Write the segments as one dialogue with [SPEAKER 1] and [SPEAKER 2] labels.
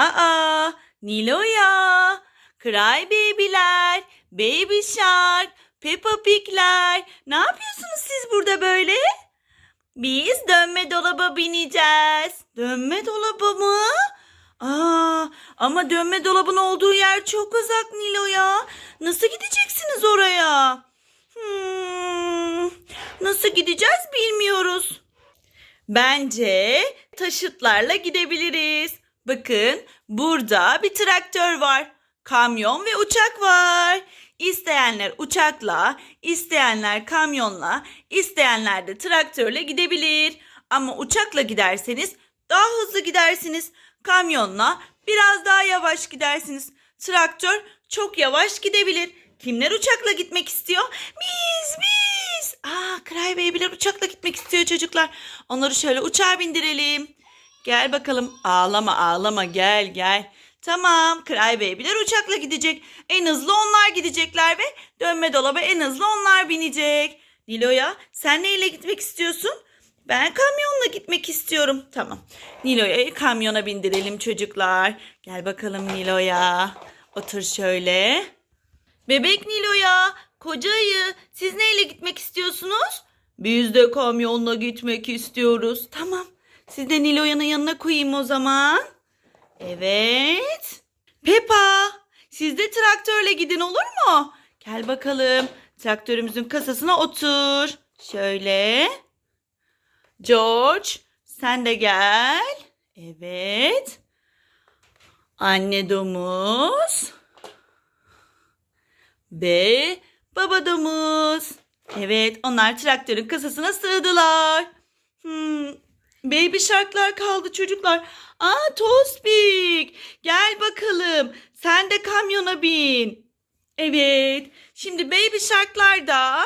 [SPEAKER 1] Aa, Nilo'ya, Cry Baby'ler, Baby Shark, Peppa Pig'ler. Ne yapıyorsunuz siz burada böyle? Biz dönme dolaba bineceğiz. Dönme dolaba mı? Aa, ama dönme dolabın olduğu yer çok uzak Nilo'ya. Nasıl gideceksiniz oraya? Hmm, nasıl gideceğiz bilmiyoruz. Bence taşıtlarla gidebiliriz. Bakın burada bir traktör var. Kamyon ve uçak var. İsteyenler uçakla, isteyenler kamyonla, isteyenler de traktörle gidebilir. Ama uçakla giderseniz daha hızlı gidersiniz. Kamyonla biraz daha yavaş gidersiniz. Traktör çok yavaş gidebilir. Kimler uçakla gitmek istiyor? Biz, biz. Aa, Cry Baby'ler uçakla gitmek istiyor çocuklar. Onları şöyle uçağa bindirelim. Gel bakalım. Ağlama ağlama gel gel. Tamam Cry Baby'ler uçakla gidecek. En hızlı onlar gidecekler ve dönme dolaba en hızlı onlar binecek. Nilo'ya sen neyle gitmek istiyorsun? Ben kamyonla gitmek istiyorum. Tamam. Nilo'ya kamyona bindirelim çocuklar. Gel bakalım Nilo'ya. Otur şöyle. Bebek Nilo'ya, koca ayı siz neyle gitmek istiyorsunuz? Biz de kamyonla gitmek istiyoruz. Tamam. Siz de Nilo'yanın yanına koyayım o zaman. Evet. Peppa, siz de traktörle gidin olur mu? Gel bakalım. Traktörümüzün kasasına otur. Şöyle. George, sen de gel. Evet. Anne domuz ve baba domuz. Evet, onlar traktörün kasasına sığdılar. Hmm, baby sharklar kaldı çocuklar. Aa, Tospik, gel bakalım. Sen de kamyona bin. Evet, şimdi baby sharklar da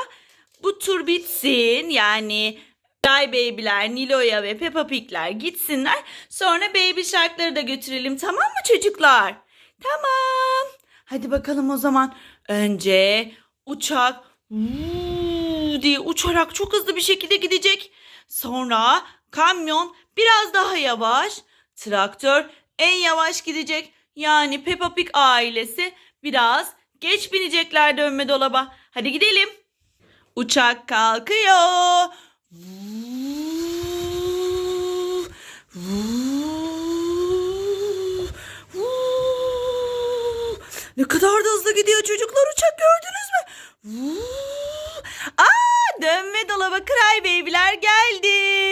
[SPEAKER 1] bu tur bitsin. Yani Cry Baby'ler, Nilo'ya ve Peppa Pig'ler gitsinler. Sonra Baby Shark'ları da götürelim tamam mı çocuklar? Tamam. Hadi bakalım o zaman. Önce uçak diye uçarak çok hızlı bir şekilde gidecek. Sonra kamyon biraz daha yavaş. Traktör en yavaş gidecek. Yani Peppa Pig ailesi biraz geç binecekler dönme dolaba. Hadi gidelim. Uçak kalkıyor. Ne kadar da hızlı gidiyor çocuklar uçak gördünüz mü? Vuuu. Aa, dönme dolaba Cry Baby'ler geldi.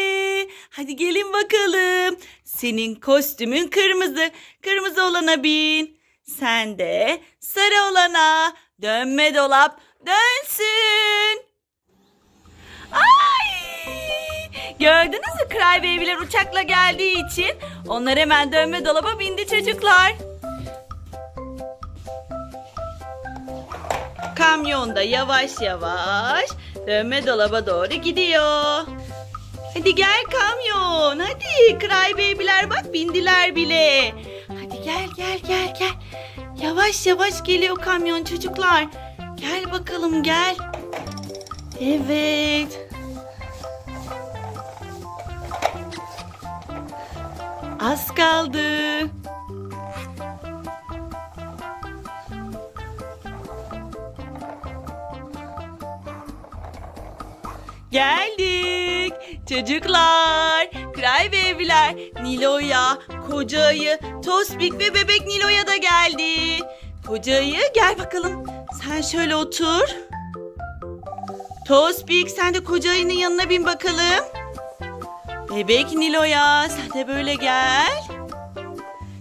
[SPEAKER 1] Hadi gelin bakalım. Senin kostümün kırmızı. Kırmızı olana bin. Sen de sarı olana. Dönme dolap dönsün. Ay! Gördünüz mü Cry Baby'ler uçakla geldiği için onlar hemen dönme dolaba bindi çocuklar. Kamyon da yavaş yavaş dönme dolaba doğru gidiyor. Hadi gel kamyon. Hadi Cry Baby'ler bak bindiler bile. Hadi gel gel gel gel. Yavaş yavaş geliyor kamyon çocuklar. Gel bakalım gel. Evet. Az kaldı. Geldik. Çocuklar, Cry Baby'ler, Nilo'ya, Koca Ayı, Tospik ve Bebek Nilo'ya da geldi. Koca Ayı gel bakalım. Sen şöyle otur. Tospik sen de koca ayının yanına bin bakalım. Bebek Nilo'ya sen de böyle gel.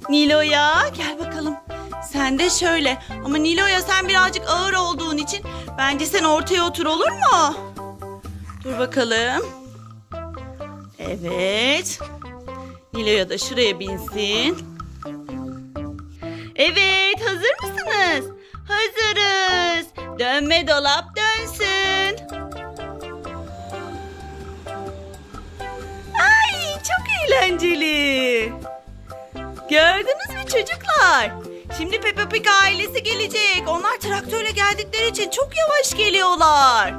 [SPEAKER 1] Nilo'ya gel bakalım. Sen de şöyle. Ama Nilo'ya sen birazcık ağır olduğun için bence sen ortaya otur olur mu? Dur bakalım. Evet. Nilo'ya da şuraya binsin. Evet hazır mısınız? Hazırız. Dönme dolap dönsün. Ay çok eğlenceli. Gördünüz mü çocuklar? Şimdi Peppa Pig ailesi gelecek. Onlar traktörle geldikleri için çok yavaş geliyorlar.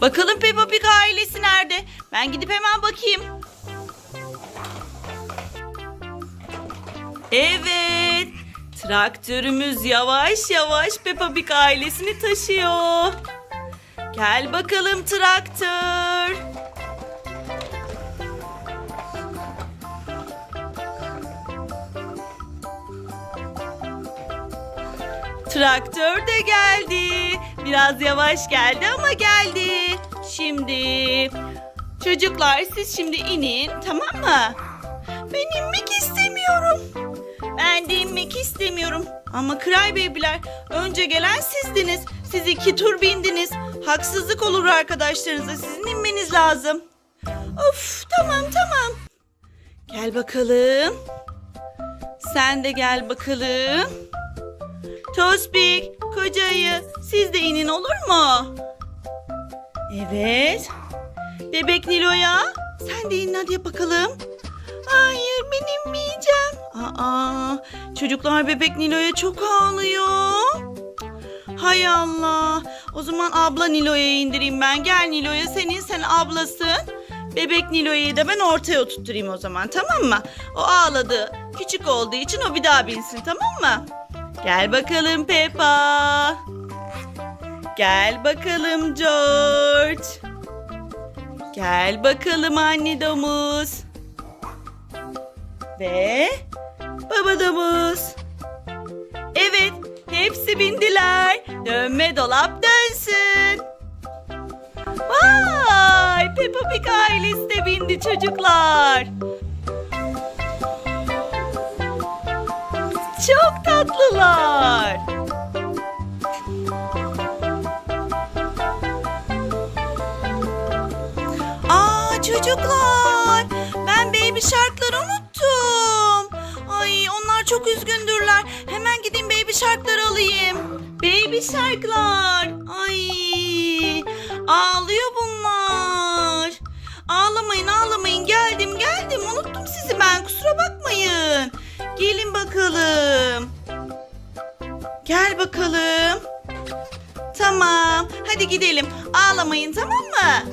[SPEAKER 1] Bakalım Peppa Pig ailesi nerede? Ben gidip hemen bakayım. Evet. Traktörümüz yavaş yavaş Peppa Pig ailesini taşıyor. Gel bakalım traktör. Traktör de geldi. Biraz yavaş geldi ama geldi. Şimdi çocuklar siz şimdi inin tamam mı? Ben inmek istemiyorum. Ben de inmek istemiyorum. Ama Cry Baby'ler önce gelen sizdiniz. Siz iki tur bindiniz. Haksızlık olur arkadaşlarınıza. Sizin inmeniz lazım. Of tamam tamam. Gel bakalım. Sen de gel bakalım. Tospik, kocayı siz de inin olur mu? Evet. Bebek Nilo'ya sen de in hadi bakalım. Hayır ben inmeyeceğim. Aa, çocuklar bebek Nilo'ya çok ağlıyor. Hay Allah. O zaman abla Nilo'ya indireyim ben. Gel Nilo'ya senin sen ablasın. Bebek Nilo'yu da ben ortaya oturtturayım o zaman tamam mı? O ağladı. Küçük olduğu için o bir daha binsin tamam mı? Gel bakalım Peppa. Gel bakalım George. Gel bakalım anne domuz. Ve baba domuz. Evet, hepsi bindiler. Dönme dolap dönsün. Vay, Peppa Pig ailesi de bindi çocuklar. Tatlılar. Aa çocuklar, ben Baby Shark'ları unuttum. Ay onlar çok üzgündürler. Hemen gideyim Baby Shark'ları alayım. Baby Shark'lar. Ay ağlıyor bunlar. Ağlamayın ağlamayın geldim geldim unuttum sizi ben kusura bakmayın. Gelin bakalım. Gel bakalım. Tamam hadi gidelim ağlamayın tamam mı?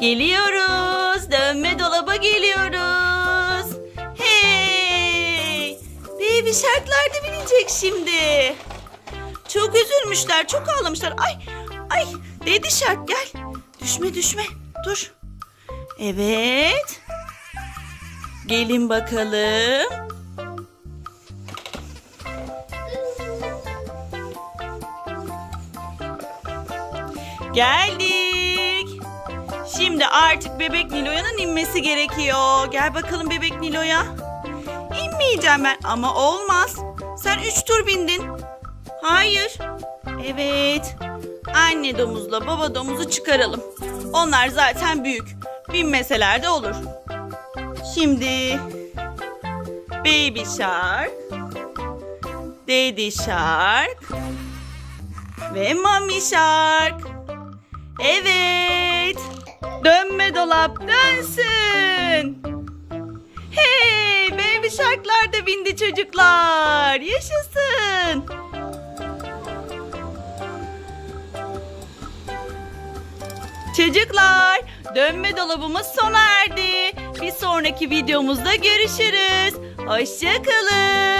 [SPEAKER 1] Geliyoruz. Dönme dolaba geliyoruz. Hey! Baby Shark'lar da binecek şimdi. Çok üzülmüşler, çok ağlamışlar. Ay, ay, Daddy Shark gel. Düşme, düşme. Dur. Evet. Gelin bakalım. Geldik. Şimdi artık bebek Nilo'yanın inmesi gerekiyor. Gel bakalım bebek Nilo'ya. İnmeyeceğim ben ama olmaz. Sen üç tur bindin. Hayır. Evet. Anne domuzla baba domuzu çıkaralım. Onlar zaten büyük. Binmeseler de olur. Şimdi Baby Shark, Daddy Shark ve Mommy Shark. Evet. Dönme dolap dönsün. Hey, baby sharklar da bindi çocuklar. Yaşasın. Çocuklar, dönme dolabımız sona erdi. Bir sonraki videomuzda görüşürüz. Hoşçakalın.